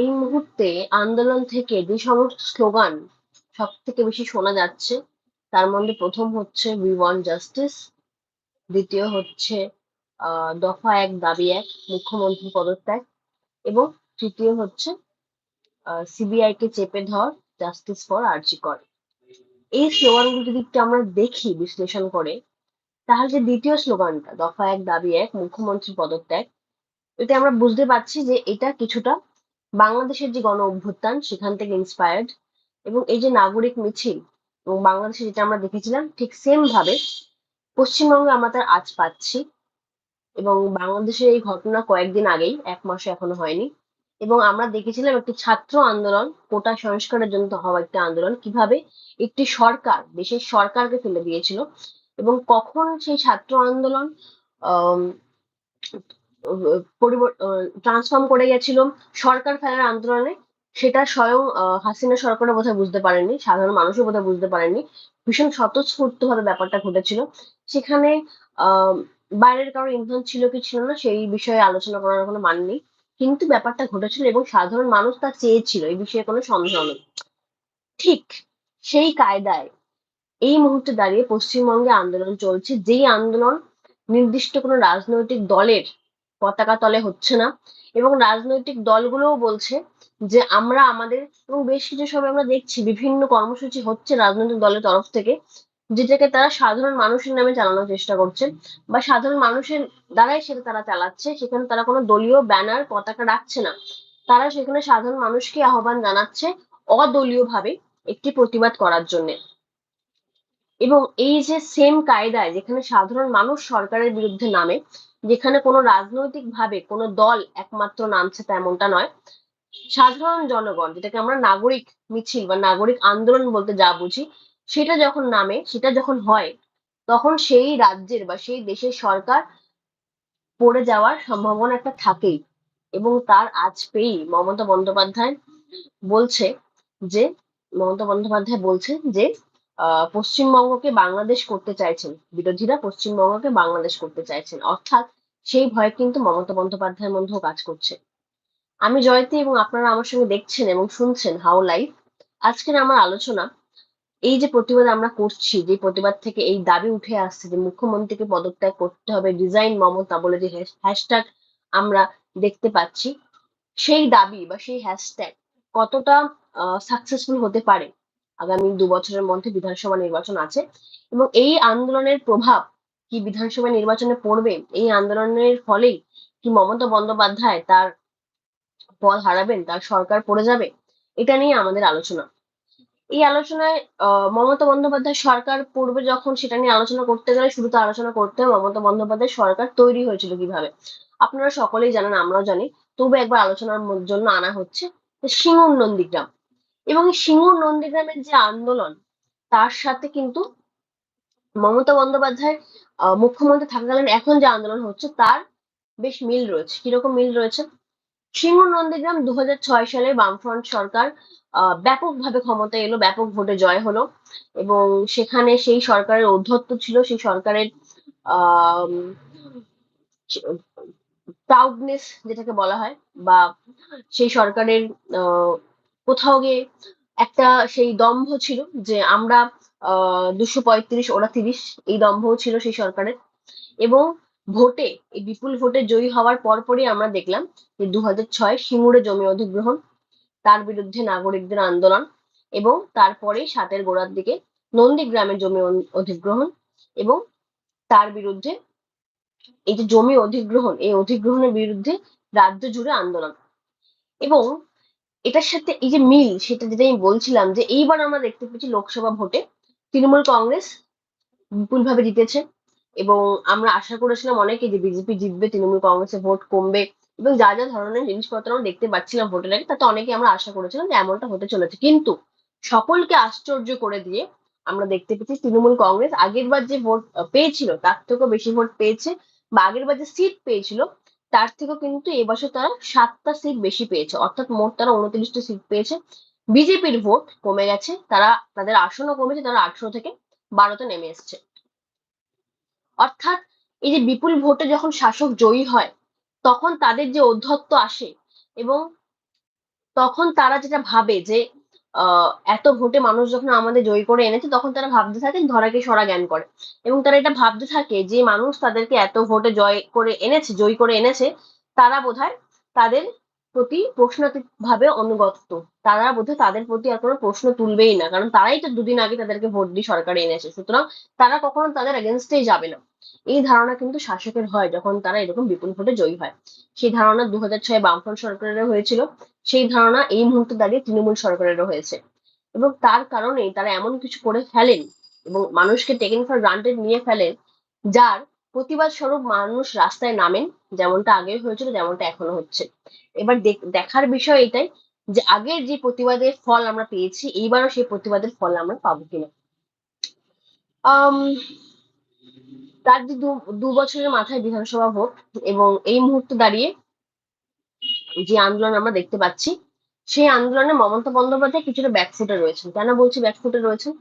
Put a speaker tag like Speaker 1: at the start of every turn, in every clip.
Speaker 1: এই মুহূর্তে আন্দোলন থেকে যে সমস্ত স্লোগান সব থেকে বেশি শোনা যাচ্ছে। তার মধ্যে প্রথম হচ্ছে উই ওয়ান্ট জাস্টিস দ্বিতীয় হচ্ছে দফা এক, দাবি এক, মুখ্যমন্ত্রী পদত্যাগ। এবং তৃতীয় হচ্ছে সিবিআই কে চেপে ধর জাস্টিস ফর আরজি কর। এই স্লোগানগুলো যদি একটু আমরা দেখি, বিশ্লেষণ করে, তাহলে যে দ্বিতীয় স্লোগানটা, দফা এক, দাবি এক, মুখ্যমন্ত্রী পদত্যাগ, এতে আমরা বুঝতে পারছি যে এটা কিছুটা বাংলাদেশের যে গণ অভ্যুত্থান, সেখান থেকে ইন্সপায়ার্ড এবং এই যে নাগরিক মিছিল এবং বাংলাদেশে যেটা আমরা দেখেছিলাম, ঠিক সেম ভাবে পশ্চিমবঙ্গে আমরা তার আজ পাচ্ছি এবং বাংলাদেশের এই ঘটনা কয়েকদিন আগেই, এক মাসে এখনও হয়নি এবং আমরা দেখেছিলাম একটি ছাত্র আন্দোলন, কোটা সংস্কারের জন্য হওয়া একটি আন্দোলন, কীভাবে একটি সরকার, দেশের সরকারকে ফেলে দিয়েছিল এবং কখন সেই ছাত্র আন্দোলন ট্রান্সফর্ম করে গেছিল সরকার ফেলার আন্দোলনে। সেটা স্বয়ং হাসিনা সরকারও বোধহয় বুঝতে পারেননি, সাধারণ মানুষও বোধহয় বুঝতে পারেননি। ভীষণ স্বতঃস্ফূর্ত ভাবে ব্যাপারটা ঘটেছিল। সেখানে বাইরের কারোর ইন্ধন ছিল কি ছিল না, সেই বিষয়ে আলোচনা করার কোনো মান নেই। কিন্তু ব্যাপারটা ঘটেছিল এবং সাধারণ মানুষ তা চেয়েছিল, এই বিষয়ে কোনো সন্দেহ নেই। ঠিক সেই কায়দায় এই মুহূর্তে দাঁড়িয়ে পশ্চিমবঙ্গে আন্দোলন চলছে। যেই আন্দোলন নির্দিষ্ট কোনো রাজনৈতিক দলের পতাকা তলে হচ্ছে না। এবং রাজনৈতিক দলগুলোও বলছে যে, আমরা আমাদের এবং বেশ কিছু সময় আমরা দেখছি, বিভিন্ন কর্মসূচি হচ্ছে রাজনৈতিক দলের তরফ থেকে, যেটাকে তারা সাধারণ মানুষের নামে চালানোর চেষ্টা করছে বা সাধারণ মানুষের দ্বারাই সেটা তারা চালাচ্ছে। সেখানে তারা কোনো দলীয় ব্যানার, পতাকা রাখছে না। তারা সেখানে সাধারণ মানুষকে আহ্বান জানাচ্ছে অদলীয় ভাবে একটি প্রতিবাদ করার জন্য। এবং এই যে সেম কায়দায় যেখানে সাধারণ মানুষ সরকারের বিরুদ্ধে নামে যেখানে কোনো রাজনৈতিক ভাবে কোনো দল একমাত্র নামছে তেমনটা নয়, সাধারণ জনগণ, যেটাকে আমরা নাগরিক মিছিল বা নাগরিক আন্দোলন বলতে যা বুঝি, সেটা যখন নামে, সেটা যখন হয়, তখন সেই রাজ্যের বা সেই দেশের সরকার পড়ে যাওয়ার সম্ভাবনা একটা থাকেই। এবং তার আজ পেয়েই মমতা বন্দ্যোপাধ্যায় বলছে যে, মমতা বন্দ্যোপাধ্যায় বলছে যে পশ্চিমবঙ্গকে বাংলাদেশ করতে চাইছেন। বিরোধীরা পশ্চিমবঙ্গকে বাংলাদেশ করতে চাইছেন। অর্থাৎ সেই ভয় কিন্তু মমতা বন্দ্যোপাধ্যায়ের মধ্যেও কাজ করছে। আমি জয়তী এবং আপনারা আমার সঙ্গে দেখছেন এবং শুনছেন হাউ লাইফ। আজকের আমার আলোচনা, এই যে প্রতিবাদ আমরা করছি, যে প্রতিবাদ থেকে এই দাবি উঠে আসছে যে মুখ্যমন্ত্রীকে পদত্যাগ করতে হবে ডিজাইন মমতা বলে যে হ্যাশট্যাগ আমরা দেখতে পাচ্ছি, সেই দাবি বা সেই হ্যাশট্যাগ কতটা সাকসেসফুল হতে পারে? আগামী দু বছরের মধ্যে বিধানসভা নির্বাচন আছে এবং এই আন্দোলনের প্রভাব কি বিধানসভা নির্বাচনে পড়বে? এই আন্দোলনের ফলেই কি মমতা বন্দ্যোপাধ্যায় তার পদ হারাবেন, তার সরকার পড়ে যাবে? এটা নিয়ে আমাদের আলোচনা। এই আলোচনায় মমতা বন্দ্যোপাধ্যায় সরকার পূর্বে যখন সেটা নিয়ে আলোচনা করতে গেলে শুরুতে আলোচনা করতে মমতা বন্দ্যোপাধ্যায় সরকার তৈরি হয়েছিল কীভাবে? আপনারা সকলেই জানেন, আমরাও জানি, তবু একবার আলোচনার জন্য আনা হচ্ছে, সিঙ্গুর নন্দীগ্রাম। এবং সিঙ্গুর নন্দীগ্রামের যে আন্দোলন, তার সাথে কিন্তু মমতা বন্দ্যোপাধ্যায় মুখ্যমন্ত্রী থাকাকালীন এখন যে আন্দোলন হচ্ছে, তার বেশ মিল রয়েছে। কীরকম মিল রয়েছে? সিঙ্গুর নন্দীগ্রাম দুহাজার ছয় সালে বামফ্রন্ট সরকার ব্যাপকভাবে ক্ষমতায় এলো, ব্যাপক ভোটে জয় হলো এবং সেখানে সেই সরকারের অধ্যত্ত ছিল, সেই সরকারের প্রাউডনেস যেটাকে বলা হয় বা সেই সরকারের কোথাও গিয়ে একটা সেই দম্ভ ছিল যে আমরা দুশো পঁয়ত্রিশ, ওরা তিরিশ, এই দম্ভও ছিল সেই সরকারের। এবং ভোটে, এই বিপুল ভোটে জয়ী হওয়ার পরপরই আমরা দেখলাম যে দু হাজার ছয় সিঙ্গুরে জমি অধিগ্রহণ, তার বিরুদ্ধে নাগরিকদের আন্দোলন এবং তারপরে সাতের গোড়ার দিকে নন্দীগ্রামের জমি অধিগ্রহণ এবং তার বিরুদ্ধে এই যে জমি অধিগ্রহণ, এই অধিগ্রহণের বিরুদ্ধে রাজ্য জুড়ে আন্দোলন। এবং এটার সাথে এই যে মিল, সেটা যেটা আমি বলছিলাম যে এইবার আমরা দেখতে পেয়েছি লোকসভা ভোটে তৃণমূল কংগ্রেস বিপুলভাবে জিতেছে এবং আমরা আশা করেছিলাম অনেকে যে বিজেপি জিতবে, তৃণমূল কংগ্রেসের ভোট কমবে এবং যা যা ধরনের জিনিসপত্র আমরা দেখতে পাচ্ছিলাম ভোটের আগে, তাতে অনেকে আমরা আশা করেছিলাম যে এমনটা হতে চলেছে। কিন্তু সকলকে আশ্চর্য করে দিয়ে আমরা দেখতে পেয়েছি তৃণমূল কংগ্রেস আগের বার যে ভোট পেয়েছিল, তার থেকেও বেশি ভোট পেয়েছে বা আগের বার যে সিট পেয়েছিল তার থেকেও কিন্তু এবছর তারা সাতটা সিট বেশি পেয়েছে। অর্থাৎ মোট তারা উনত্রিশটা সিট পেয়েছে। বিজেপির ভোট কমে গেছে। তারা তাদের আসনও কমেছে। তারা আঠারো থেকে বারোতে নেমে এসছে। অর্থাৎ এই যে বিপুল ভোটে যখন শাসক জয়ী হয়, তখন তাদের যে অধ্যত্ব আসে এবং তখন তারা যেটা ভাবে যে এত ভোটে মানুষ যখন আমাদের জয়ী করে এনেছে, তখন তারা ভাবতে থাকে ধরাকে সরা জ্ঞান করে। এবং তারা এটা ভাবতে থাকে যে মানুষ তাদেরকে এত ভোটে জয় করে এনেছে, জয়ী করে এনেছে, তারা বোধহয় তাদের প্রতি ভাবে অনুগত। তারা বোধহয় তাদের প্রতি আর কোনো প্রশ্ন তুলবেই না, কারণ তারাই তো দুদিন আগে তাদেরকে ভোট দিয়ে সরকারে এনেছে সুতরাং তারা কখনো তাদের এগেনস্টেই যাবে না। এই ধারণা কিন্তু শাসকের হয়, যখন তারা এরকম বিপুল ভোটে জয়ী হয়। সেই ধারণা দু হাজার ছয় বামফ্রন্ট সরকারেরও হয়েছিল। সেই ধারণা এই মুহূর্তে দাঁড়িয়ে তৃণমূল সরকারেরও হয়েছে। এবং তার কারণেই তারা এমন কিছু করে ফেলেন এবং মানুষকে টেকেন ফর গ্রান্টেড নিয়ে ফেলেন, যার প্রতিবাদ স্বরূপ মানুষ রাস্তায় নামেন, যেমনটা আগে হয়েছিল, যেমনটা এখনও হচ্ছে। এবার দেখার বিষয় এটাই যে আগের যে প্রতিবাদের ফল আমরা পেয়েছি, এইবারও সেই প্রতিবাদের ফল আমরা পাবো কিনা। তার যে দু বছরের মাথায় বিধানসভা ভোট এবং এই মুহূর্তে দাঁড়িয়ে যে আন্দোলন আমরা দেখতে পাচ্ছি, সেই আন্দোলনে মমতা বন্দ্যোপাধ্যায় কিছুটা ব্যাকফুটে রয়েছেন। কেন বলছি ব্যাকফুটে রয়েছেন?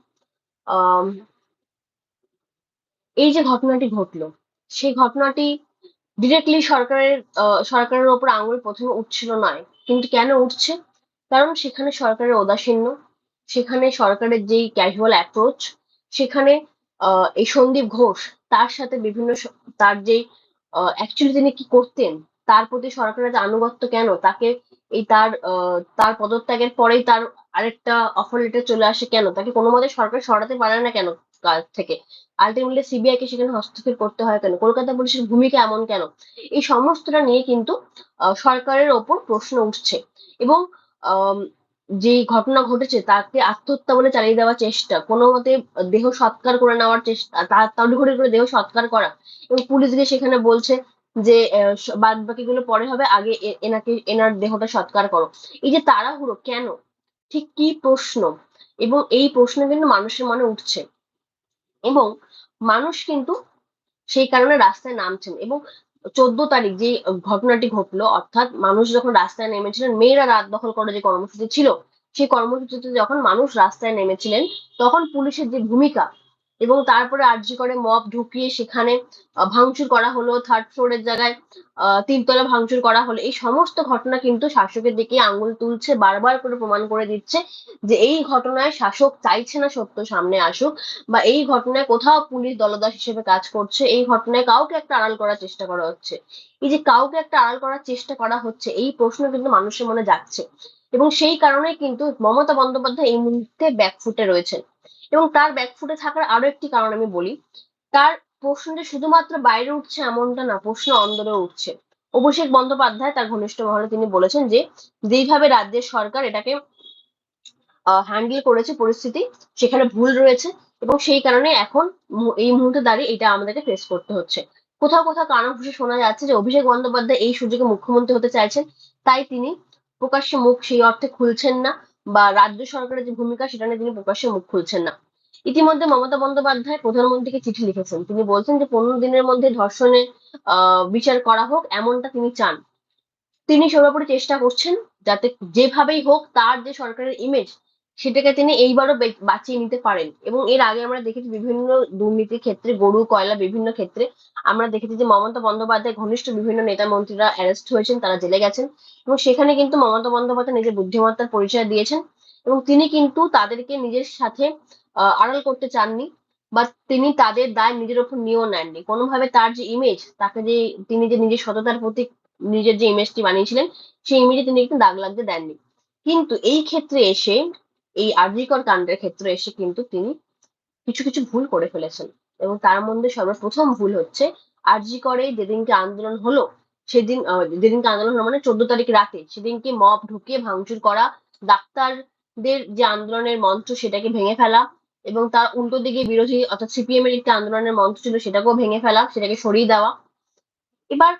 Speaker 1: এই যে ঘটনাটি ঘটলো, সেই ঘটনাটি ডিরেক্টলি সরকারের সরকারের ওপর আঙুল প্রথমে উঠছিল নয় কিন্তু কেন উঠছে? কারণ সেখানে সরকারের উদাসীন্য সেখানে সরকারের যেই ক্যাজুয়াল অ্যাপ্রোচ সেখানে এই সন্দীপ ঘোষ তার সাথে বিভিন্ন তার যেই অ্যাকচুয়ালি তিনি কি করতেন, তার প্রতি সরকারের আনুগত্য কেন, তাকে এই তার তার পদত্যাগের পরেই তার আরেকটা অফার লেটার চলে আসে কেন, তাকে কোনো মতে সরকার সরাতে পারে না কেন? কাজ থেকে। আলটিমেটলি সিবিআই কে সেখানে হস্তক্ষেপ করতে হয় কেন? কলকাতা পুলিশের ভূমিকা এমন কেন? এই সমস্তটা নিয়ে কিন্তু সরকারের ওপর প্রশ্ন উঠছে। এবং যে ঘটনা ঘটেছে তাকে আত্মহত্যা বলে চালিয়ে দেওয়ার চেষ্টা, কোনো মতে দেহ সৎকার করে নেওয়ার চেষ্টা তার তড়িঘড়ি করে দেহ সৎকার করা। এবং পুলিশ গিয়ে সেখানে বলছে যে বাদ বাকি গুলো পরে হবে, আগে এনাকে, এনার দেহটা সৎকার করো। এই যে তাড়াহুড়ো কেন? ঠিক কি প্রশ্ন? এবং এই প্রশ্ন কিন্তু মানুষের মনে উঠছে। এবং মানুষ কিন্তু সেই কারণে রাস্তায় নামছেন এবং চোদ্দ তারিখ যে ঘটনাটি ঘটলো, অর্থাৎ মানুষ যখন রাস্তায় নেমেছিলেন, মেয়েরা রাত দখল করে যে কর্মসূচি ছিল, সেই কর্মসূচিতে যখন মানুষ রাস্তায় নেমেছিলেন, তখন পুলিশের যে ভূমিকা এবং তারপরে আর্জি করে মব ঢুকিয়ে সেখানে ভাঙচুর করা হলো থার্ড ফ্লোরের জায়গায় তিনতলা ভাঙচুর করা হলো। এই সমস্ত ঘটনা কিন্তু শাসকের দিকে আঙ্গুল তুলছে, বারবার করে প্রমাণ করে দিচ্ছে যে এই ঘটনায় শাসক চাইছে না সত্য সামনে আসুক বা এই ঘটনায় কোথাও পুলিশ দলদাস হিসেবে কাজ করছে, এই ঘটনায় কাউকে একটা আড়াল করার চেষ্টা করা হচ্ছে। এই যে কাউকে একটা আড়াল করার চেষ্টা করা হচ্ছে, এই প্রশ্ন কিন্তু মানুষের মনে যাচ্ছে এবং সেই কারণে কিন্তু মমতা বন্দ্যোপাধ্যায় এই মুহূর্তে ব্যাকফুটে রয়েছেন। এবং তার ব্যাকফুটে থাকার আরও একটি কারণ আমি বলি। তার প্রশ্নটা শুধুমাত্র বাইরে উঠছে এমনটা না, প্রশ্ন অন্দরে উঠছে। অভিষেক বন্দ্যোপাধ্যায় তার ঘনিষ্ঠ মহলে তিনি বলেছেন যে, যেইভাবে রাজ্যের সরকার এটাকে হ্যান্ডেল করেছে পরিস্থিতি, সেখানে ভুল রয়েছে এবং সেই কারণে এখন এই মুহূর্তে দাঁড়িয়ে এটা আমাদেরকে ফেস করতে হচ্ছে। কোথাও কোথাও কানাঘুষে শোনা যাচ্ছে যে, অভিষেক বন্দ্যোপাধ্যায় এই সুযোগে মুখ্যমন্ত্রী হতে চাইছেন, তাই তিনি প্রকাশ্যে মুখ সেই অর্থে খুলছেন না। বা রাজ্য সরকারের যে ভূমিকা, সেটা নিয়ে তিনি প্রকাশ্যে মুখ খুলছেন না। ইতিমধ্যে মমতা বন্দ্যোপাধ্যায় প্রধানমন্ত্রীকে চিঠি লিখেছেন। তিনি বলছেন যে, পনেরো দিনের মধ্যে ধর্ষণের বিচার করা হোক, এমনটা তিনি চান। তিনি সর্বোপরি চেষ্টা করছেন যাতে যেভাবেই হোক, তার যে সরকারের ইমেজ সেটাকে তিনি এইবারও বাঁচিয়ে নিতে পারেন। এবং এর আগে আমরা দেখেছি বিভিন্ন দুর্নীতির ক্ষেত্রে, গরু, কয়লা বিভিন্ন ক্ষেত্রে, আমরা দেখেছি যে মমতা বন্দ্যোপাধ্যায় ঘনিষ্ঠ বিভিন্ন নেতা মন্ত্রীরা অ্যারেস্ট হয়েছেন, তারা জেলে গেছেন। এবং সেখানে কিন্তু মমতা বন্দ্যোপাধ্যায় নিজের বুদ্ধিমত্তার পরিচয় দিয়েছেন। এবং তিনি কিন্তু তাদেরকে নিজের সাথে আড়াল করতে চাননি, বা তিনি তাদের দায় নিজের ওপর নিয়েও নেননি। কোনোভাবে তার যে ইমেজ তাকে যে তিনি যে নিজের সততার প্রতি নিজের যে ইমেজটি বানিয়েছিলেন, সেই ইমেজে তিনি একটু দাগ লাগতে দেননি। কিন্তু এই ক্ষেত্রে এসে এই আরজিকর কাণ্ডের ক্ষেত্রে এসে কিন্তু তিনি কিছু কিছু ভুল করে ফেলেছেন। এবং তার মধ্যে সর্বপ্রথম ভুল হচ্ছে আরজিকরে যেদিনকে আন্দোলন হলো, সেদিন যেদিনকে আন্দোলন হলো মানে চোদ্দ তারিখ রাতে, সেদিনকে মব ঢুকিয়ে ভাঙচুর করা, ডাক্তারদের যে আন্দোলনের মঞ্চ সেটাকে ভেঙে ফেলা এবং তার উল্টো দিকে বিরোধী অর্থাৎ সিপিএম এর একটি আন্দোলনের মঞ্চ ছিল সেটাকেও ভেঙে ফেলা, সেটাকে সরিয়ে দেওয়া। এবার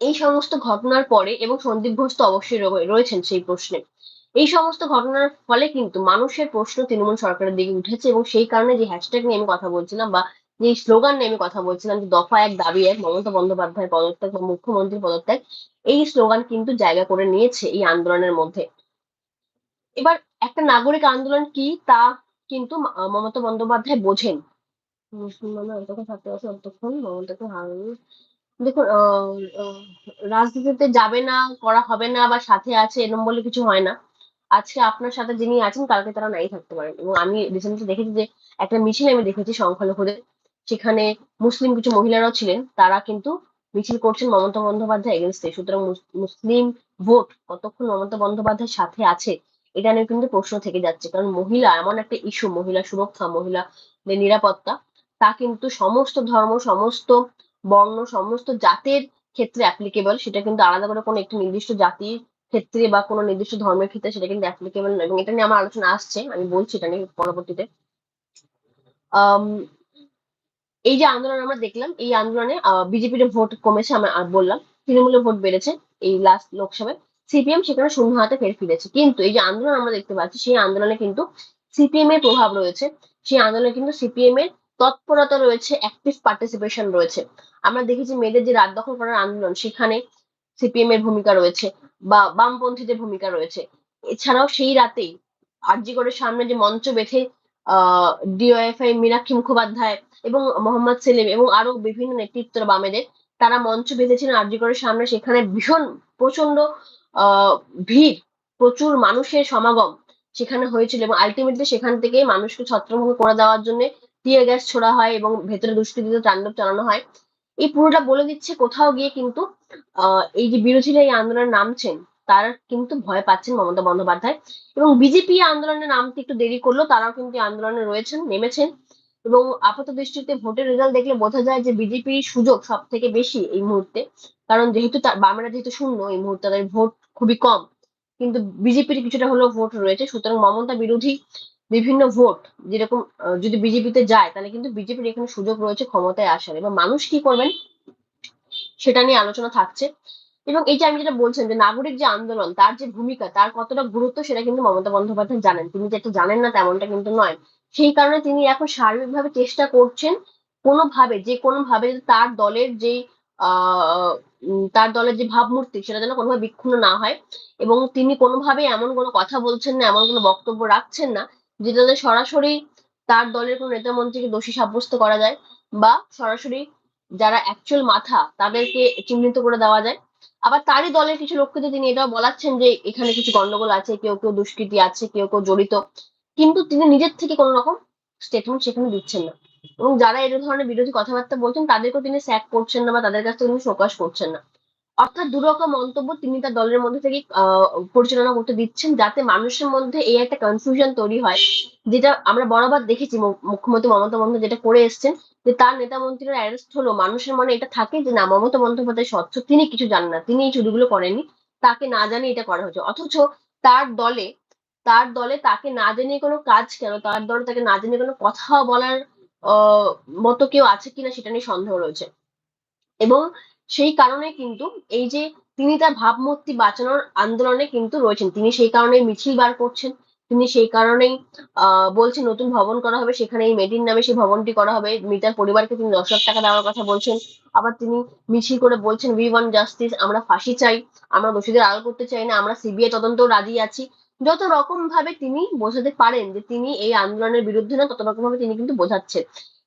Speaker 1: এই সমস্ত ঘটনার পরে এবং সন্দীপ ঘোষ তো অবশ্যই রয়েছেন সেই প্রশ্নে। এই সমস্ত ঘটনার ফলে কিন্তু মানুষের প্রশ্ন তৃণমূল সরকারের দিকে উঠেছে এবং সেই কারণে যে হ্যাশট্যাগ নিয়ে আমি কথা বলছিলাম বা যে স্লোগান নিয়ে আমি কথা বলছিলাম যে দফা এক, দাবি এক, মমতা বন্দ্যোপাধ্যায়ের পদত্যাগ বা মুখ্যমন্ত্রীর পদত্যাগ, এই স্লোগান কিন্তু জায়গা করে নিয়েছে এই আন্দোলনের মধ্যে। এবার একটা নাগরিক আন্দোলন কি তা কিন্তু মমতা বন্দ্যোপাধ্যায় বোঝেন। মুসলমানরা পারছে অতক্ষণ দেখুন রাজনীতিতে যাবে না, করা হবে না বা সাথে আছে, এরম বলে কিছু হয় না। আজকে আপনার সাথে যিনি আছেন, কালকে তারা নাই থাকতে পারেন। এবং আমি রিসেন্টলি দেখেছি যে একটা মিছিল আমি দেখেছি সংখ্যালঘুদের। সেখানে মুসলিম কিছু মহিলারাও ছিলেন, তারা কিন্তু মিছিল করছেন মমতা বন্দ্যোপাধ্যায় এগেনস্টে সুতরাং মুসলিম ভোট কতক্ষণ মমতা বন্দ্যোপাধ্যায়ের সাথে আছে, এটা নিয়ে কিন্তু প্রশ্ন থেকে যাচ্ছে। কারণ মহিলা, এমন একটা ইস্যু মহিলা সুরক্ষা, মহিলাদের নিরাপত্তা, তা কিন্তু সমস্ত ধর্ম, সমস্ত বর্ণ, সমস্ত জাতের ক্ষেত্রে অ্যাপ্লিকেবল সেটা কিন্তু আলাদা করে কোনো একটি নির্দিষ্ট জাতির ক্ষেত্রে বা কোনো নির্দিষ্ট ধর্মের ক্ষেত্রে সেটা কিন্তু অ্যাপ্লিকেবল নয় এবং এটা নিয়ে আমার আলোচনা আসছে, আমি বলছি এটা নিয়ে পরবর্তীতে। এই যে আন্দোলন আমরা দেখলাম, এই আন্দোলনে বিজেপির ভোট কমেছে আমরা বললাম, তৃণমূলের ভোট বেড়েছে এই লাস্ট লোকসভায়। সিপিএম সেখানে শূন্য হাতে ফের ফিরেছে। কিন্তু এই যে আন্দোলন আমরা দেখতে পাচ্ছি, সেই আন্দোলনে কিন্তু সিপিএম এর প্রভাব রয়েছে। সেই আন্দোলনে কিন্তু সিপিএম এর তৎপরতা রয়েছে অ্যাক্টিভ পার্টিসিপেশন রয়েছে। আমরা দেখেছি মেয়েদের যে রাত দখল করার আন্দোলন, সেখানে সিপিএম এর ভূমিকা রয়েছে। বা বামপন্থীদের ভূমিকা রয়েছে, এছাড়াও সেই রাতেই আরজিগড়ের সামনে যে মঞ্চ বেঁধে ডিওএফআই মীনাক্ষী মুখোপাধ্যায় এবং মোহাম্মদ সেলিম এবং আরও বিভিন্ন নেতৃত্ব বামেদের, তারা মঞ্চ বেঁধেছিলেন আরজিগড়ের সামনে। সেখানে ভীষণ প্রচণ্ড আহ ভিড়, প্রচুর মানুষের সমাগম সেখানে হয়েছিল এবং আলটিমেটলি সেখান থেকে মানুষকে ছত্রভঙ্গ করে দেওয়ার জন্য টিয়ার গ্যাস ছোড়া হয় এবং ভেতরে দুষ্কৃতীদের তাণ্ডব চালানো হয়। এই পুরোটা বলে দিচ্ছে কোথাও গিয়ে কিন্তু এই যে বিরোধীরা এই আন্দোলনে নামছেন, তারা কিন্তু ভয় পাচ্ছেন মমতা বন্দ্যোপাধ্যায়। এবং বিজেপি আন্দোলনে নামতে একটু দেরি করল, তারাও কিন্তু আন্দোলনে রয়েছেন, নেমেছেন। এবং আপাত দৃষ্টিতে ভোটের রেজাল্ট দেখলে বোঝা যায় যে বিজেপির সুযোগ সব থেকে বেশি এই মুহূর্তে। কারণ যেহেতু বামেরা যেহেতু শূন্য, এই মুহূর্তে তাদের ভোট খুবই কম। কিন্তু বিজেপির কিছুটা হলেও ভোট রয়েছে। সুতরাং মমতা বিরোধী বিভিন্ন ভোট যেরকম যদি বিজেপিতে যায়, তাহলে কিন্তু বিজেপির এখানে সুযোগ রয়েছে ক্ষমতায় আসার। এবার মানুষ কি করবেন? সেটা নিয়ে আলোচনা থাকছে। এবং এই যে আমি যেটা বলছেন যে নাগরিক যে আন্দোলন, তার যে ভূমিকা, তার কতটা গুরুত্ব সেটা কিন্তু মমতা বন্দ্যোপাধ্যায় জানেন। তিনি যেটা জানেন না তেমনটা কিন্তু নয়। সেই কারণে তিনি এখন সার্বিকভাবে চেষ্টা করছেন কোনোভাবে, যে কোনোভাবে তার দলের যে তার দলের যে ভাবমূর্তি, সেটা যেন কোনোভাবে বিক্ষুণ্ণ না হয়। এবং তিনি কোনোভাবে এমন কোনো কথা বলছেন না, এমন কোনো বক্তব্য রাখছেন না যেটাতে সরাসরি তার দলের কোনো নেতা মন্ত্রীকে দোষী সাব্যস্ত করা যায় বা সরাসরি যারা অ্যাকচুয়াল মাথা, তাদেরকে চিহ্নিত করে দেওয়া যায়। আবার তারই দলের কিছু লোককে তিনি এটাও বলাচ্ছেন যে এখানে কিছু গন্ডগোল আছে, কেউ কেউ দুষ্কৃতি আছে, কেউ কেউ জড়িত। কিন্তু তিনি নিজের থেকে কোনো রকম স্টেটমেন্ট সেখানে দিচ্ছেন না। এবং যারা এই ধরনের বিরোধী কথাবার্তা বলছেন, তাদেরকেও তিনি স্যাক করছেন না বা তাদের কাছ থেকে তিনি প্রকাশ করছেন না। অর্থাৎ দুরকম মন্তব্য তিনি তার দলের মধ্যে থেকে পরিচালনা করতে দিচ্ছেন যাতে মানুষের মধ্যে এই একটা কনফিউশন তৈরি হয়। যেটা আমরা বরাবর দেখেছি মুখ্যমন্ত্রী মমতা বন্দ্যোপাধ্যায় যেটা করে এসছেন, যে তার নেতা মন্ত্রীরা অ্যারেস্ট হলো। মানুষের মনে এটা থাকে যে, না, মমতা বন্দ্যোপাধ্যায় স্বচ্ছ, তিনি কিছু জানেন না। তিনি এই চুরিগুলো করেননি। তাকে না জানি এটা করা হচ্ছে অথচ তার দলে তার দলে তাকে না জানিয়ে কোনো কাজ কেন? তার দলে তাকে না জানিয়ে কোনো কথা বলার মতো কেউ আছে কিনা সেটা নিয়ে সন্দেহ রয়েছে। এবং সেই কারণে কিন্তু এই যে তিনি তার ভাবমূর্তি বাঁচানোর আন্দোলনে কিন্তু রয়েছেন। তিনি সেই কারণে মিছিল বার করছেন। তিনি সেই কারণেই, আহ, বলছেন নতুন ভবন করা হবে সেখানে এই মেডির নামে সেই ভবনটি করা হবে। মিতার পরিবারকে তিনি দশ লাখ টাকা দেওয়ার কথা বলছেন। আবার তিনি মিছিল করে বলছেন উই ওয়ান জাস্টিস আমরা ফাঁসি চাই, আমরা দোষীদের আড়াল করতে চাই না, আমরা সিবিআই তদন্ত রাজি আছি। যত রকম ভাবে তিনি বোঝাতে পারেন যে তিনি এই আন্দোলনের বিরুদ্ধে না, তত রকম ভাবে তিনি কিন্তু বোঝাচ্ছেন।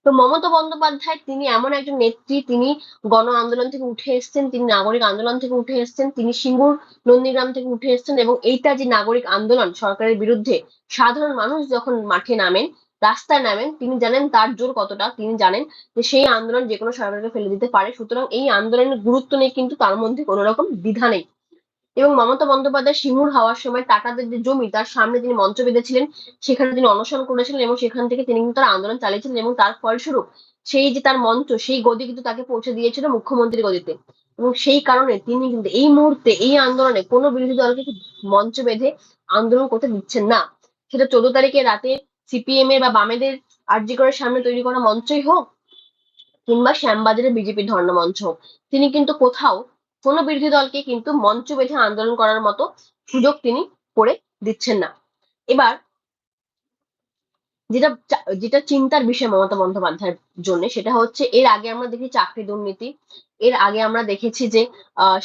Speaker 1: তো মমতা বন্দ্যোপাধ্যায় তিনি এমন একজন নেত্রী, তিনি গণ আন্দোলন থেকে উঠে এসছেন, তিনি নাগরিক আন্দোলন থেকে উঠে এসছেন, তিনি সিঙ্গুর নন্দীগ্রাম থেকে উঠে এসছেন এবং এইটা যে নাগরিক আন্দোলন সরকারের বিরুদ্ধে, সাধারণ মানুষ যখন মাঠে নামেন, রাস্তায় নামেন, তিনি জানেন তার জোর কতটা, তিনি জানেন যে সেই আন্দোলন যে কোনো সরকারকে ফেলে দিতে পারে, সুতরাং এই আন্দোলনের গুরুত্ব নেই কিন্তু তার মধ্যে কোনো রকম দ্বিধা নেই। এবং মমতা বন্দ্যোপাধ্যায় সিঙ্গুর হওয়ার সময় টাকাদের যে জমি, তার সামনে তিনি মঞ্চ বেঁধেছিলেন, সেখানে তিনি অনশন করেছিলেন এবং সেখান থেকে তিনি কিন্তু তার আন্দোলন চালিয়েছিলেন এবং তার ফলস্বরূপ সেই যে তার মঞ্চ, সেই গদি কিন্তু তাকে পৌঁছে দিয়েছিল মুখ্যমন্ত্রীর গদিতে। এবং সেই কারণে তিনি কিন্তু এই মুহূর্তে, এই আন্দোলনে কোনো বিরোধী দলকে মঞ্চ বেঁধে আন্দোলন করতে দিচ্ছেন না। সেটা চোদ্দ তারিখে রাতে সিপিএম এর বা বামেদের আরজি করার সামনে তৈরি করা মঞ্চই হোক কিংবা শ্যামবাজারের বিজেপির ধর্ণা মঞ্চ হোক। তিনি কিন্তু কোথাও কোনো বিরোধী দলকে কিন্তু মঞ্চ বেঁধে আন্দোলন করার মতো সুযোগ তিনি করে দিচ্ছেন না। এবার যেটা যেটা চিন্তার বিষয় মমতা বন্দ্যোপাধ্যায়ের জন্য, সেটা হচ্ছে এর আগে আমরা দেখি চাকরি দুর্নীতি, এর আগে আমরা দেখেছি যে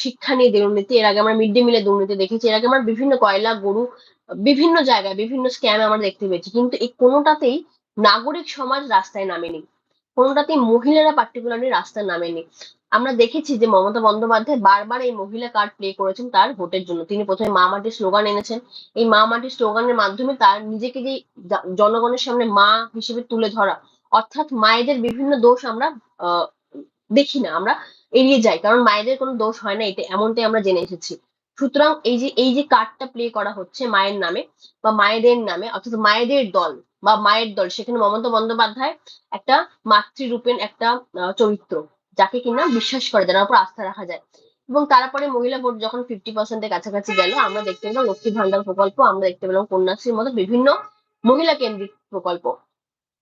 Speaker 1: শিক্ষা নিয়ে দুর্নীতি, এর আগে আমরা মিড ডে মিলের দুর্নীতি দেখেছি, এর আগে আমরা বিভিন্ন কয়লা, গরু, বিভিন্ন জায়গায় বিভিন্ন স্ক্যাম আমরা দেখতে পেয়েছি। কিন্তু এই কোনোটাতেই নাগরিক সমাজ রাস্তায় নামেনি। কোনোটাতেই মহিলারা পার্টিকুলারলি রাস্তায় নামেনি। আমরা দেখেছি যে মমতা বন্দ্যোপাধ্যায় বারবার এই মহিলা কার্ড প্লে করেছেন তার ভোটের জন্য। তিনি প্রথমে মা মাটির স্লোগান এনেছেন। এই মা মাটির স্লোগানের মাধ্যমে তার নিজেকে যে জনগণের সামনে মা হিসেবে তুলে ধরা, অর্থাৎ মায়েদের বিভিন্ন দোষ আমরা দেখি না, আমরা এড়িয়ে যাই, কারণ মায়েদের কোনো দোষ হয় না, এটা এমনটাই আমরা জেনে এসেছি। সুতরাং এই যে এই যে কার্ডটা প্লে করা হচ্ছে মায়ের নামে বা মায়েদের নামে, অর্থাৎ মায়েদের দল বা মায়ের দল, সেখানে মমতা বন্দ্যোপাধ্যায় একটা মাতৃরূপেণ একটা চরিত্র। যাকে কিনা বিশ্বাস করে, যার উপর আস্থা রাখা যায়। এবং তারপরে মহিলা ভোট যখন ফিফটি পার্সেন্টের কাছাকাছি গেল, আমরা দেখতে পেলাম লক্ষ্মী ভান্ডার প্রকল্প, আমরা দেখতে পেলাম কন্যাশ্রীর মতো বিভিন্ন মহিলা কেন্দ্রিক প্রকল্প।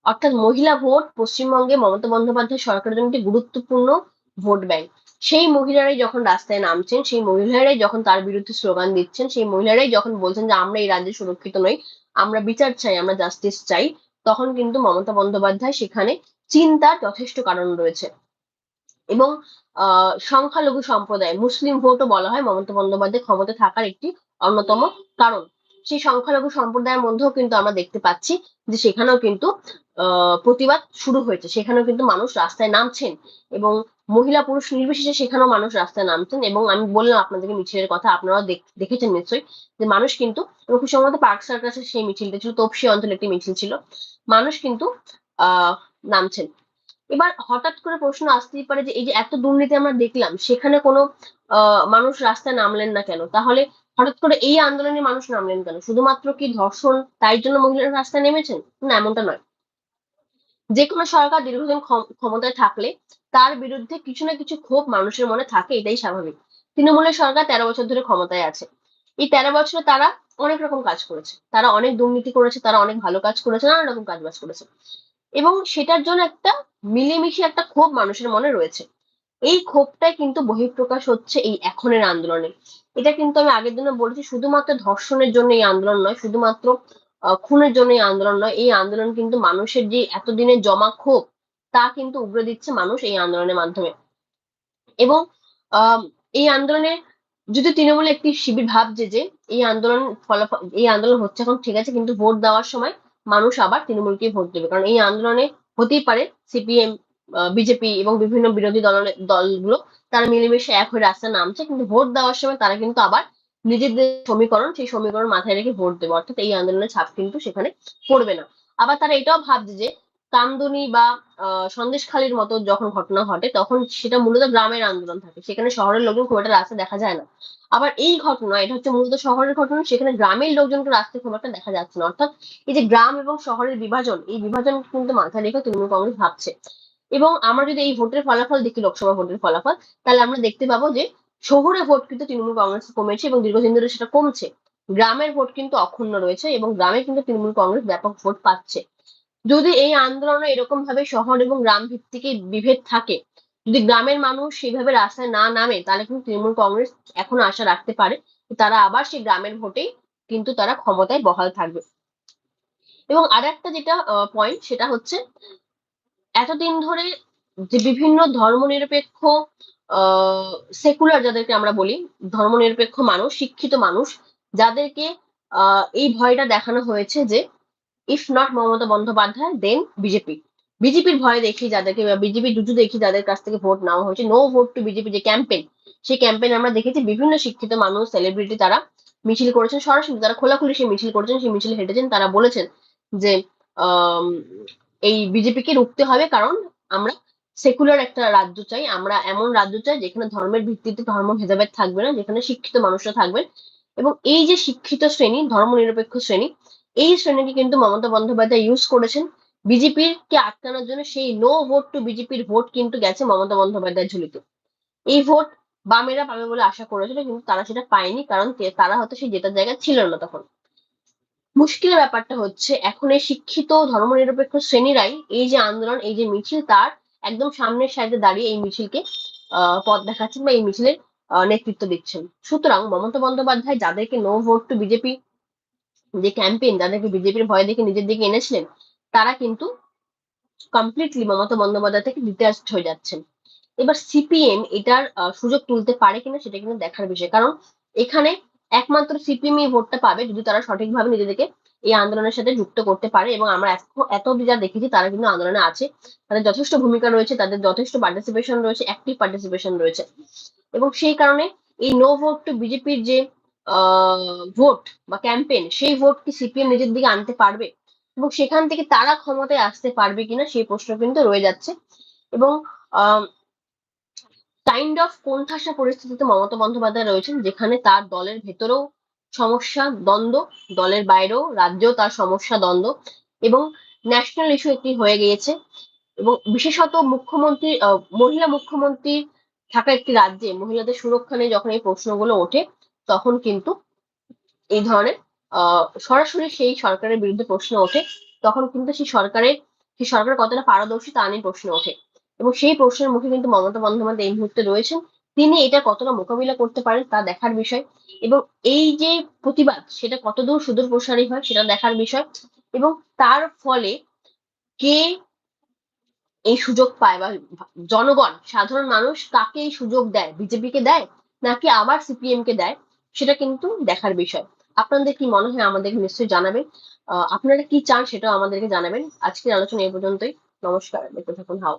Speaker 1: অর্থাৎ মহিলা ভোট পশ্চিমবঙ্গে মমতা বন্দ্যোপাধ্যায় সরকারের জন্য একটি গুরুত্বপূর্ণ ভোট ব্যাংক। সেই মহিলারাই যখন রাস্তায় নামছেন, সেই মহিলারাই যখন তার বিরুদ্ধে স্লোগান দিচ্ছেন, সেই মহিলারাই যখন বলছেন যে, আমরা এই রাজ্যে সুরক্ষিত নই, আমরা বিচার চাই, আমরা জাস্টিস চাই, তখন কিন্তু মমতা বন্দ্যোপাধ্যায় সেখানে চিন্তার যথেষ্ট কারণ রয়েছে। এবং সংখ্যালঘু সম্প্রদায়, মুসলিম ভোটও বলা হয় মমতা বন্দ্যোপাধ্যায় ক্ষমতা থাকার একটি অন্যতম কারণ। সেই সংখ্যালঘু সম্প্রদায়ের মধ্যেও কিন্তু আমরা দেখতে পাচ্ছি যে সেখানেও কিন্তু প্রতিবাদ শুরু হয়েছে। সেখানেও কিন্তু মানুষ রাস্তায় নামছেন এবং মহিলা পুরুষ নির্বিশেষে সেখানেও মানুষ রাস্তায় নামছেন এবং আমি বললাম আপনাদেরকে মিছিলের কথা, আপনারাও দেখেছেন নিশ্চয়ই যে মানুষ কিন্তু, এবং খুব পার্ক সার্কাসের সেই মিছিলটা ছিল তপসি অঞ্চলে একটি মিছিল ছিল। মানুষ কিন্তু, আহ, নামছেন। এবার হঠাৎ করে প্রশ্ন আসতেই পারে যে এই যে এত দুর্নীতি আমরা দেখলাম, সেখানে কোনো মানুষ রাস্তায় নামলেন না কেন? তাহলে হঠাৎ করে এই আন্দোলনে মানুষ নামলেন কেন? শুধুমাত্র কি ধর্ষণ তাই জন্য মহিলারা রাস্তায় নেমেছেন? না, এমনটা নয়। যে কোনো সরকার দীর্ঘদিন ক্ষম- ক্ষমতায় থাকলে তার বিরুদ্ধে কিছু না কিছু ক্ষোভ মানুষের মনে থাকে, এটাই স্বাভাবিক। তৃণমূলের সরকার তেরো বছর ধরে ক্ষমতায় আছে। এই তেরো বছরে তারা অনেক রকম কাজ করেছে। তারা অনেক দুর্নীতি করেছে, তারা অনেক ভালো কাজ করেছে নানা রকম কাজ বাজ করেছে। এবং সেটার জন্য একটা মিলেমিশে একটা ক্ষোভ মানুষের মনে রয়েছে। এই ক্ষোভটাই কিন্তু বহিঃপ্রকাশ হচ্ছে এই এখনের আন্দোলনে। এটা কিন্তু আমি আগের দিনে বলেছি, শুধুমাত্র ধর্ষণের জন্য এই আন্দোলন নয়, শুধুমাত্র খুনের জন্য এই আন্দোলন নয়, এই আন্দোলন কিন্তু মানুষের যে এতদিনের জমা ক্ষোভ, তা কিন্তু উগরে দিচ্ছে মানুষ এই আন্দোলনের মাধ্যমে। এবং এই আন্দোলনে যদি তৃণমূল একটি শিবির ভাবছে যে এই আন্দোলন ফলাফল, এই আন্দোলন হচ্ছে এখন ঠিক আছে, কিন্তু ভোট দেওয়ার সময় মানুষ আবার তৃণমূলকে ভোট দেবে। কারণ এই আন্দোলনে হতেই পারে সিপিএম বিজেপি এবং বিভিন্ন বিরোধী দল, দলগুলো তারা মিলেমিশে এক হয়ে রাস্তায় নামছে, কিন্তু ভোট দেওয়ার সময় তারা কিন্তু আবার নিজেদের সমীকরণ, সেই সমীকরণ মাথায় রেখে ভোট দেবে, অর্থাৎ এই আন্দোলনের ছাপ কিন্তু সেখানে পড়বে না। আবার তারা এটাও ভাবছে যে কামদুনি বা সন্দেশখালীর মতো যখন ঘটনা ঘটে, তখন সেটা মূলত গ্রামের আন্দোলন থাকে। সেখানে শহরের লোকজন খুব একটা রাস্তায় দেখা যায় না। আবার এই ঘটনা, এটা হচ্ছে মূলত শহরের ঘটনা, সেখানে গ্রামের লোকজনকে রাস্তায় খুব একটা দেখা যাচ্ছে না। অর্থাৎ এই যে গ্রাম এবং শহরের বিভাজন, এই বিভাজন কিন্তু মাথায় রেখে তৃণমূল কংগ্রেস ভাবছে। এবং আমরা যদি এই ভোটের ফলাফল দেখি, লোকসভা ভোটের ফলাফল, তাহলে আমরা দেখতে পাবো যে শহুরে ভোট কিন্তু তৃণমূল কংগ্রেস কমেছে এবং দীর্ঘদিন ধরে সেটা কমছে। গ্রামের ভোট কিন্তু অক্ষুণ্ণ রয়েছে এবং গ্রামে কিন্তু তৃণমূল কংগ্রেস ব্যাপক ভোট পাচ্ছে। যদি এই আন্দোলনে এরকম ভাবে শহর এবং গ্রাম ভিত্তিক বিভেদ থাকে, যদি গ্রামের মানুষ সেভাবে রাস্তায় না নামে, তাহলে কিন্তু তৃণমূল কংগ্রেস এখন আশা রাখতে পারে তারা আবার সেই গ্রামের ভোটেই কিন্তু তারা ক্ষমতায় বহাল থাকবে। এবং আর একটা যেটা পয়েন্ট সেটা হচ্ছে, এতদিন ধরে যে বিভিন্ন ধর্মনিরপেক্ষ সেকুলার যাদেরকে আমরা বলি, ধর্মনিরপেক্ষ মানুষ, শিক্ষিত মানুষ, যাদেরকে আহ এই ভয়টা দেখানো হয়েছে যে if not Mamata Bandyopadhyay then BJP বিজেপির ভয় দেখি যাদেরকে বিজেপি জুজু দেখি যাদের কাছ থেকে ভোট নেওয়া হয়েছে। নো ভোট টু বিজেপি যে ক্যাম্পেইন সেই ক্যাম্পেইন আমরা দেখেছি বিভিন্ন শিক্ষিত মানুষ সেলিব্রিটি তারা মিছিল করেছেন। সরাসরি তারা খোলাখুলি সেই মিছিল করেছেন, সেই মিছিল হেঁটেছেন। তারা বলেছেন যে এই বিজেপিকে রুখতে হবে কারণ আমরা সেকুলার একটা রাজ্য চাই। আমরা এমন রাজ্য চাই যেখানে ধর্মের ভিত্তিতে ধর্ম ভেদাভেদ থাকবে না, যেখানে শিক্ষিত মানুষরা থাকবেন। এবং এই যে শিক্ষিত শ্রেণি, ধর্মনিরপেক্ষ শ্রেণি এই শ্রেণীকে কিন্তু মমতা বন্দ্যোপাধ্যায় ইউজ করেছেন। বিজেপির কে আটকানোর জন্য সেই নো ভোট টু বিজেপির ভোট কিন্তু গেছে মমতা বন্দ্যোপাধ্যায় ঝুলিতে। এই ভোট বামেরা পাবে বলে আশা করেছিল কিন্তু তারা সেটা পায়নি কারণ তারা হয়তো সেই জেতার জায়গায় ছিল না তখন। মুশকিলের ব্যাপারটা হচ্ছে, এখন এই শিক্ষিত ধর্মনিরপেক্ষ শ্রেণীরাই এই যে আন্দোলন, এই যে মিছিল, তার একদম সামনের সাইডে দাঁড়িয়ে এই মিছিলকে পথ দেখাচ্ছেন বা এই মিছিলের নেতৃত্ব দিচ্ছেন। সুতরাং মমতা বন্দ্যোপাধ্যায় যাদেরকে নো ভোট টু বিজেপি যে ক্যাম্পেইন যাদেরকে বিজেপির ভয় দেখে নিজের দিকে এনেছিলেন, তারা কিন্তু কমপ্লিটলি মমতা বন্দ্যোপাধ্যায় থেকে ডিটাচড হয়ে যাচ্ছেন। এবার সিপিএম এটার সুযোগ তুলতে পারে কিনা সেটা কিন্তু দেখার বিষয়। কারণ এখানে একমাত্র সিপিএম এই ভোটটা পাবে যদি তারা সঠিকভাবে নিজেদেরকে এই আন্দোলনের সাথে যুক্ত করতে পারে। এবং আমরা এত- এত অব্দি যা দেখেছি, তারা কিন্তু আন্দোলনে আছে। তাদের যথেষ্ট ভূমিকা রয়েছে, তাদের যথেষ্ট পার্টিসিপেশন রয়েছে অ্যাক্টিভ পার্টিসিপেশন রয়েছে। এবং সেই কারণে এই নো ভোট টু বিজেপির যে ভোট বা ক্যাম্পেইন সেই ভোট কি সিপিএম নিজের দিকে আনতে পারবে? এবং সেখান থেকে তারা ক্ষমতায় আসতে পারবে কিনা সেই প্রশ্ন কিন্তু রয়ে যাচ্ছে। এবং কাইন্ড অফ কোণঠাসা পরিস্থিতিতে মমতা বন্দ্যোপাধ্যায় রয়েছেন, যেখানে তার দলের ভেতরেও সমস্যা, দ্বন্দ্ব, দলের বাইরেও, রাজ্যেও তার সমস্যা, দ্বন্দ্ব এবং ন্যাশনাল ইস্যু একটি হয়ে গিয়েছে। এবং বিশেষত মুখ্যমন্ত্রী মহিলা মুখ্যমন্ত্রী থাকা একটি রাজ্যে মহিলাদের সুরক্ষা নিয়ে যখন এই প্রশ্নগুলো ওঠে তখন কিন্তু এই ধরনের সরাসরি সেই সরকারের বিরুদ্ধে প্রশ্ন ওঠে। তখন কিন্তু সেই সরকারের, সেই সরকার কতটা পারদর্শী তা নিয়ে প্রশ্ন ওঠে। এবং সেই প্রশ্নের মুখে কিন্তু মমতা বন্দ্যোপাধ্যায় এই মুহূর্তে রয়েছেন। তিনি এটা কতটা মোকাবিলা করতে পারেন তা দেখার বিষয়। এবং এই যে প্রতিবাদ, সেটা কতদূর সুদূর প্রসারী হয় সেটা দেখার বিষয়। এবং তার ফলে কে এই সুযোগ পায় বা জনগণ, সাধারণ মানুষ কাকে এই সুযোগ দেয়? বিজেপিকে দেয় নাকি আবার সিপিএম কে দেয়? সেটা কিন্তু দেখার বিষয়। আপনাদের কি মনে হয় আমাদের নিশ্চয়ই জানাবেন। আপনারা কি চান সেটাও আমাদেরকে জানাবেন। আজকের আলোচনা এই পর্যন্তই। নমস্কার, দেখতে থাকুন। হাও।